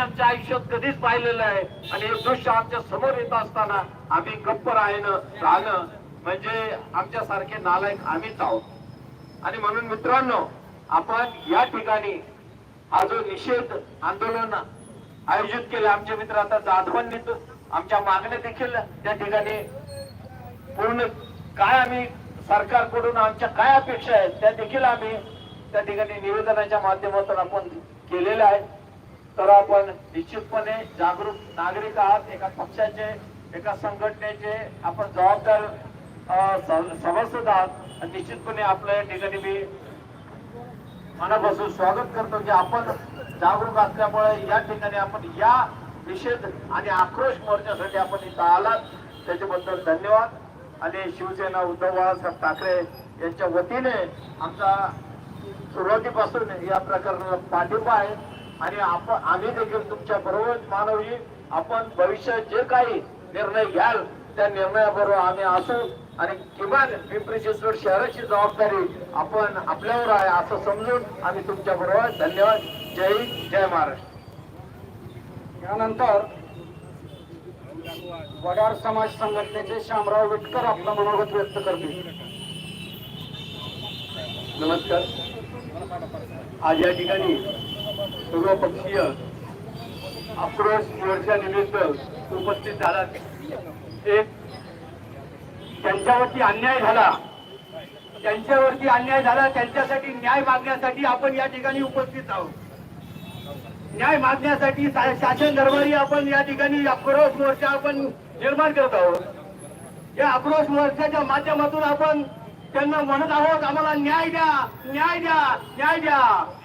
आमच्या आयुष्यात कधीच पाहिलेलं आहे आणि हे दृश्य आमच्यासमोर येत असताना आम्ही गप्प राहणं राहणं म्हणजे आमच्या सारखे नालायक आम्हीच आहोत. आणि म्हणून मित्रांनो आपण या ठिकाणी हा जो निषेध आंदोलन आयोजित केलं आमचे मित्र आता जाधवांनी तो- आमच्या मागण्या देखील त्या ठिकाणी पूर्ण काय आम्ही सरकारकडून आमच्या काय अपेक्षा आहेत त्या देखील आम्ही त्या ठिकाणी निवेदनाच्या माध्यमातून आपण केलेल्या आहेत. तर आपण निश्चितपणे जागरूक नागरिक आहात. एका पक्षाचे एका संघटनेचे आपण जबाबदार सभासद आहात. निश्चितपणे आपल्या या ठिकाणी मी मनापासून स्वागत करतो की आपण जागरूक असल्यामुळे या ठिकाणी आपण या निषेध आणि आक्रोश मोर्चासाठी आपण इथं आलात. त्याच्याबद्दल धन्यवाद. आणि शिवसेना उद्धव बाळासाहेब ठाकरे यांच्या वतीने आमचा सुरुवातीपासून या प्रकरणाला पाठिंबा आहे. आणि आपण आम्ही देखील तुमच्या बरोबर मानवी. आपण भविष्यात जे काही निर्णय घ्याल त्या निर्णयाबरोबर आम्ही असू. आणि किमान पिंपरी चिंचवड शहराची जबाबदारी आपण आपल्यावर आहे असं समजून आम्ही तुमच्या बरोबर धन्यवाद. जय हिंद जय महाराष्ट्र. यानंतर वडार समाज संघटनेचे शामराव विटकर आपलं मनोगत व्यक्त करतील. नमस्कार. आज या ठिकाणी सर्वपक्षीय आक्रोश मोर्चानिमित्त उपस्थित झाला. एक त्यांच्यावरती अन्याय झाला. त्यांच्यावरती अन्याय झाला त्यांच्यासाठी न्याय मागण्यासाठी आपण या ठिकाणी उपस्थित आहोत. न्याय मागण्यासाठी शासन दरबारी आपण या ठिकाणी आक्रोश मोर्चा आपण निर्माण करत आहोत. या आक्रोश मोर्चाच्या माध्यमातून आपण त्यांना म्हणत आहोत आम्हाला न्याय द्या न्याय द्या न्याय द्या.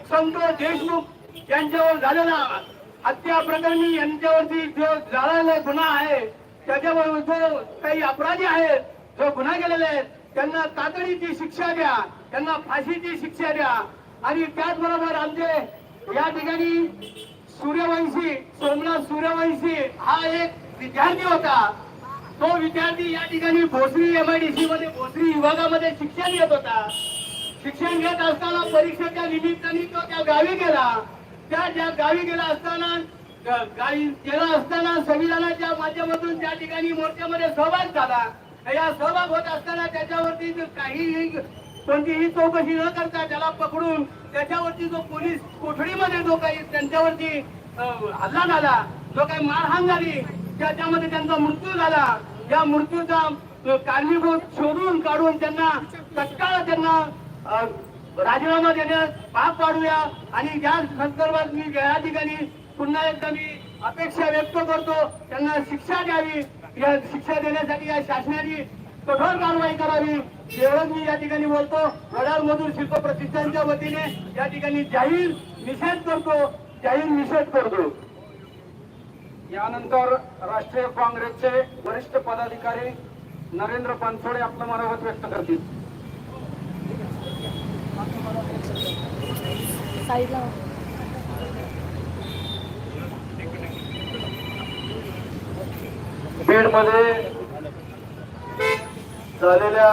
संतोष देशमुख यांच्यावर झालेला हत्या प्रकरणी यांच्यावरती जो झालेला गुन्हा आहे त्याच्यावर जो काही अपराधी आहेत जो गुन्हा केलेले आहेत त्यांना तातडीची शिक्षा द्या त्यांना फाशीची शिक्षा द्या. आणि त्याचबरोबर आमचे या ठिकाणी सूर्यवंशी सोमनाथ सूर्यवंशी हा एक विद्यार्थी होता. तो विद्यार्थी या ठिकाणी भोसरी एमआयडीसी मध्ये भोसरी विभागामध्ये शिक्षण घेत होता. शिक्षण घेत असताना परीक्षेच्या निमित्ताने तो त्या गावी गेला. त्या ज्या गावी गेला असताना ग- गावी गेला असताना संविधानाच्या माध्यमातून त्या ठिकाणी मोर्चामध्ये सहभाग झाला. या सहभाग होत असताना त्याच्यावरती काही कोणतीही चौकशी न करता त्याला पकडून त्याच्यावरती जो पोलीस कोठडीमध्ये जो काही त्यांच्यावरती हल्ला झाला जो काही मारहाण झाली त्याच्यामध्ये त्यांचा मृत्यू झाला. या मृत्यूचा कारणीभूत शोधून काढून त्यांना तत्काळ त्यांना राजीनामा देण्यास भाग पाडूया आणि या संदर्भात मी या ठिकाणी पुन्हा एकदा मी अपेक्षा व्यक्त करतो त्यांना शिक्षा द्यावी. या शिक्षा देण्यासाठी या शासनाने कठोर कारवाई करावी. एवढंच मी या ठिकाणी बोलतो. वडार मजूर शिल्प प्रतिष्ठानच्या वतीने या ठिकाणी जाहीर निषेध करतो. जाहीर निषेध करतो. यानंतर राष्ट्रीय काँग्रेसचे वरिष्ठ पदाधिकारी नरेंद्र पानसोडे आपलं मनोगत व्यक्त करतील. साईडला बीडमध्ये झालेल्या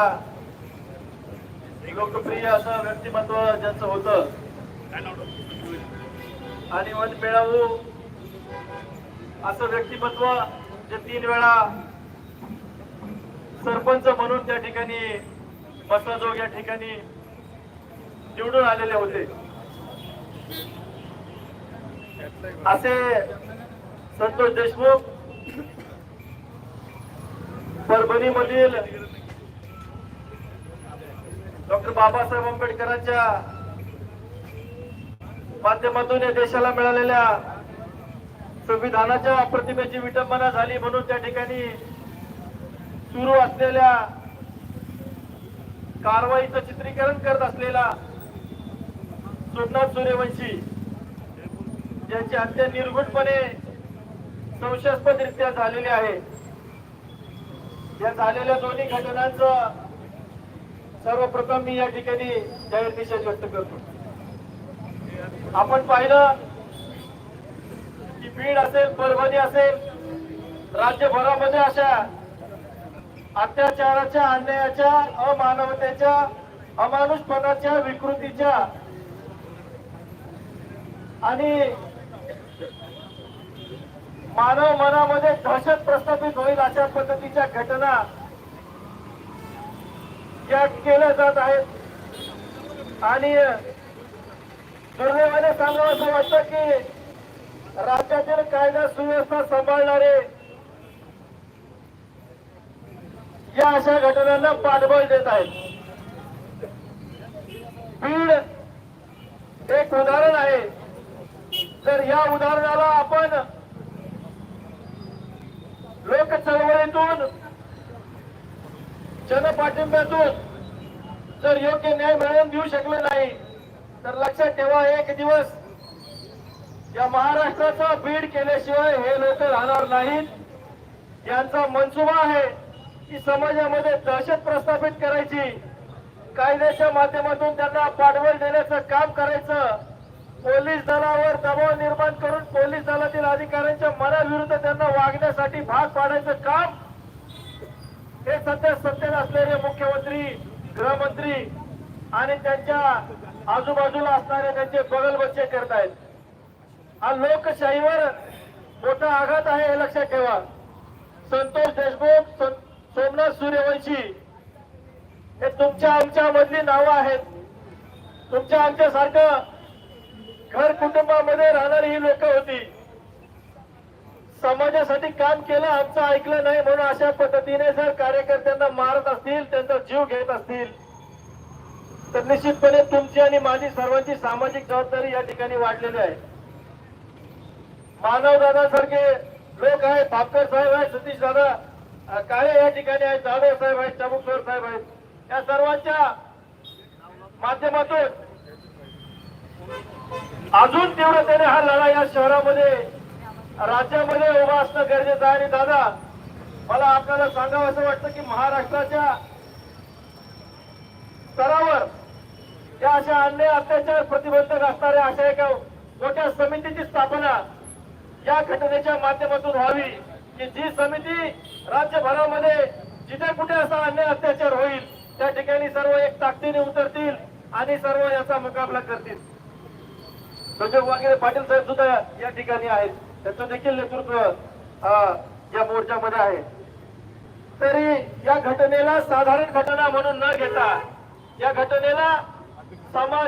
लोकप्रिय असं व्यक्तिमत्व ज्याचं होतं. आणि वन मिळावू असं व्यक्तिमत्व जे तीन वेळा सरपंच म्हणून त्या ठिकाणी मसाजोग या ठिकाणी निवडून आलेले होते. असे संतोष देशमुख परभणी मधील डॉक्टर बाबासाहेब आंबेडकरांच्या माध्यमातून या देशाला मिळालेल्या संविधानाच्या प्रतिमेची विटंबना झाली म्हणून त्या ठिकाणी सुरू असलेल्या कारवाईचं चित्रीकरण करत असलेला सोमनाथ सूर्यवंशी ज्यांची हत्या निर्घुटपणे संशयास्पदरित्या झालेली आहे. या झालेल्या दोन्ही घटनांचं सर्वप्रथम मी या ठिकाणी जाहीर निषेध व्यक्त करतो. आपण पाहिलं की बीड असेल परभणी असेल राज्यभरामध्ये अशा अत्याचाराच्या अन्यायाच्या अमानवतेच्या अमानुषपणाच्या विकृतीच्या आणि मानव मनामध्ये दहशत प्रस्थापित होईल अशा पद्धतीच्या घटना या केल्या जात आहेत. आणि दुर्दैवाने सांगावं असं वाटतं की राज्यातील कायदा सुव्यवस्था सांभाळणारे या अशा घटनांना पाठबळ देत आहेत. बीड एक उदाहरण आहे. तर या उदाहरणाला आपण लोक चळवळीतून जनपाठिंब्यातून जर योग्य न्याय मिळवून देऊ शकले नाही तर लक्षात ठेवा एक दिवस या महाराष्ट्राचा बीड केल्याशिवाय हे लोक राहणार नाहीत. यांचा मनसुबा आहे की समाजामध्ये दहशत प्रस्थापित करायची कायद्याच्या माध्यमातून त्यांना पाठबळ देण्याचं काम करायचं. पोलीस दलावर दबाव निर्माण करून पोलीस दलातील अधिकाऱ्यांच्या मनाविरुद्ध त्यांना वागण्यासाठी भाग पाडायचं काम हे सध्या सत्तेत असलेले मुख्यमंत्री गृहमंत्री आणि त्यांच्या आजूबाजूला असणारे त्यांचे बगल बच्चे करत आहेत हा लोकशाहीवर मोठा आघात आहे हे लक्षात ठेवा. संतोष देशमुख सोमनाथ सूर्यवंशी हे तुमच्या आमच्या मधली नावं आहेत. तुमच्या आमच्या सारखं घर कुटुंबामध्ये राहणारी ही लोक होती. समाजासाठी काम केलं आमचं ऐकलं नाही म्हणून अशा पद्धतीने जर कार्यकर्त्यांना मारत असतील त्यांचा जीव घेत असतील तर निश्चितपणे तुमची आणि माझी सर्वांची सामाजिक जबाबदारी या ठिकाणी वाढलेली आहे. मानव दादासारखे लोक आहेत भापकर साहेब आहेत सतीश दादा काळे या ठिकाणी आहेत जाधव साहेब आहेत चाबुकसर साहेब आहेत. या सर्वांच्या माध्यमातून अजून तीव्रतेने हा लढा या शहरामध्ये राज्यामध्ये उभा असणं गरजेचं आहे. आणि दादा मला आपल्याला सांगावं असं वाटतं की महाराष्ट्राच्या स्तरावर या अशा अन्याय अत्याचार प्रतिबंधक असणाऱ्या अशा एका मोठ्या समितीची स्थापना या घटनेच्या माध्यमातून व्हावी की जी समिती राज्यभरामध्ये जिथे कुठे असा अन्याय अत्याचार होईल त्या ठिकाणी सर्व एक ताकदीने उतरतील आणि सर्व याचा मुकाबला करतील. संजय वगैरे पाटील साहेब सुद्धा या ठिकाणी आहेत. त्यांचं देखील नेतृत्व अं, या मोर्चामध्ये आहे. तरी या घटनेला साधारण घटना म्हणून न घेता या घटनेला समाज